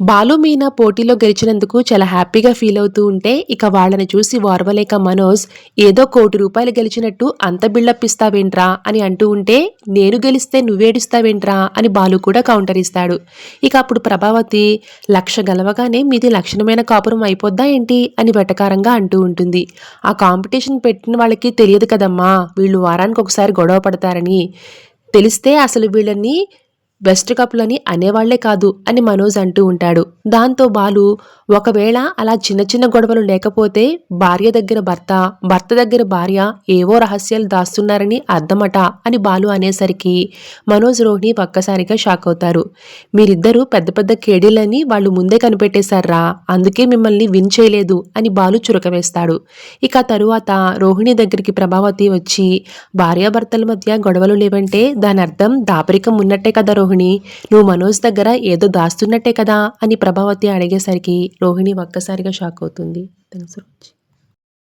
బాలు మీనా పోటీలో గెలిచినందుకు చాలా హ్యాపీగా ఫీల్ అవుతూ ఉంటే ఇక వాళ్ళని చూసి ఓర్వలేక మనోజ్ ఏదో కోటి రూపాయలు గెలిచినట్టు అంత బిల్డప్ ఇస్తావేంట్రా అని అంటూ ఉంటే నేను గెలిస్తే నువ్వేడుస్తావేంట్రా అని బాలు కూడా కౌంటర్ ఇస్తాడు. ఇక అప్పుడు ప్రభావతి లక్ష గలవగానే మీది లక్షణమైన కాపురం అయిపోద్దా ఏంటి అని వెటకారంగా అంటూ ఉంటుంది. ఆ కాంపిటీషన్ పెట్టిన వాళ్ళకి తెలియదు కదమ్మా వీళ్ళు వారానికి ఒకసారి గొడవ పడతారని. తెలిస్తే అసలు వీళ్ళని బెస్ట్ కప్లని అనేవాళ్ళే కాదు అని మనోజ్ అంటూ ఉంటాడు. దాంతో బాలు ఒకవేళ అలా చిన్న చిన్న గొడవలు లేకపోతే భార్య దగ్గర భర్త భర్త దగ్గర భార్య ఏవో రహస్యాలు దాస్తున్నారని అర్థమట అని బాలు అనేసరికి మనోజ్ రోహిణి ఒక్కసారిగా షాక్ అవుతారు. మీరిద్దరూ పెద్ద పెద్ద కేడీలని వాళ్ళు ముందే కనిపెట్టేశారా? అందుకే మిమ్మల్ని విన్ చేయలేదు అని బాలు చురక వేస్తాడు. ఇక తరువాత రోహిణి దగ్గరికి ప్రభావతి వచ్చి భార్యాభర్తల మధ్య గొడవలు లేవంటే దాని అర్థం దాపరికం ఉన్నట్టే కదా రోహిణి నువ్వు మనోజ్ దగ్గర ఏదో దాస్తున్నట్టే కదా? అని ప్రభావతి అడిగేసరికి రోహిణి ఒక్కసారిగా షాక్ అవుతుంది. Thanks for watching